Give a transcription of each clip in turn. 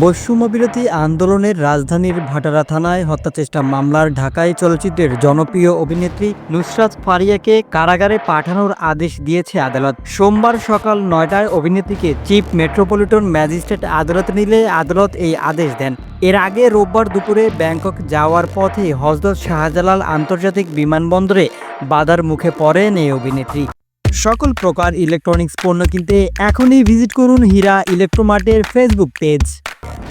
বৈষম্যবিরোধী আন্দোলনের রাজধানীর ভাটারা থানায় হত্যাচেষ্টা মামলার ঢাকায় চলচ্চিত্রের জনপ্রিয় অভিনেত্রী নুসরাত ফারিয়াকে কারাগারে পাঠানোর আদেশ দিয়েছে আদালত। সোমবার সকাল নয়টায় অভিনেত্রীকে চিফ মেট্রোপলিটন ম্যাজিস্ট্রেট আদালতে নিলে আদালত এই আদেশ দেন। এর আগে রোববার দুপুরে ব্যাংকক যাওয়ার পথে হজরত শাহজালাল আন্তর্জাতিক বিমানবন্দরে বাধার মুখে পড়েন এই অভিনেত্রী। সকল প্রকার ইলেকট্রনিক্স পণ্য কিনতে এখনই ভিজিট করুন হীরা ইলেকট্রোমার্টের ফেসবুক পেজ।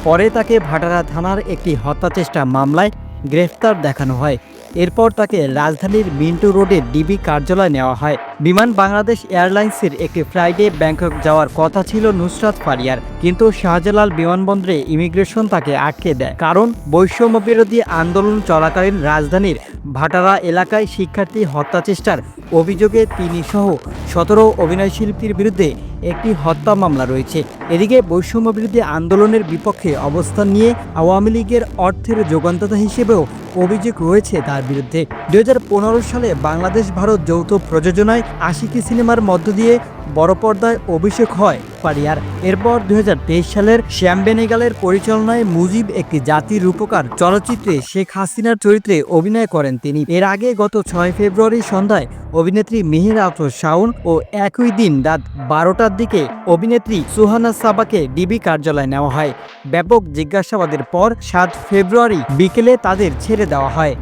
পরে তাকে ভাটারা থানার একটি হত্যাচেষ্টা মামলায় গ্রেফতার দেখানো হয়। এরপর তাকে রাজধানীর মিন্টু রোডের ডিবি কার্যালয়ে নেওয়া হয়। বিমান বাংলাদেশ এয়ারলাইন্সের একটি ফ্লাইটে ব্যাংকক যাওয়ার কথা ছিল নুসরাত ফারিয়ার, কিন্তু শাহজালাল বিমানবন্দরে ইমিগ্রেশন তাকে আটকে দেয়। কারণ বৈষম্য বিরোধী আন্দোলন চলাকালীন রাজধানীর ভাটারা এলাকায় শিক্ষার্থী হত্যা চেষ্টার অভিযোগে তিনি সহ সতেরো অভিনয়শিল্পীর বিরুদ্ধে একটি হত্যা মামলা রয়েছে। এদিকে বৈষম্য বিরোধী আন্দোলনের বিপক্ষে অবস্থান নিয়ে আওয়ামী লীগের অর্থের যোগানদাতা হিসেবেও অভিযোগ রয়েছে তার বিরুদ্ধে। দুই হাজার পনেরো সালে বাংলাদেশ ভারত যৌথ প্রযোজনায় আশিকি সিনেমার মধ্য দিয়ে বড় পর্দায় অভিষেক হয় ফারিয়ার। এরপর দুই হাজার তেইশ সালের শ্যাম বেনেগালের পরিচালনায় মুজিব একটি জাতির রূপকার চলচ্চিত্রে শেখ হাসিনার চরিত্রে অভিনয় করেন তিনি। এর আগে গত ছয় ফেব্রুয়ারি সন্ধ্যায় অভিনেত্রী মেহের আফরোজ শাওন ও একই দিন রাত বারোটার দিকে অভিনেত্রী সুহানা সাবাকে ডিবি কার্যালয়ে নেওয়া হয়। ব্যাপক জিজ্ঞাসাবাদের পর সাত ফেব্রুয়ারি বিকেলে তাদের ছেড়ে দেওয়া হয়।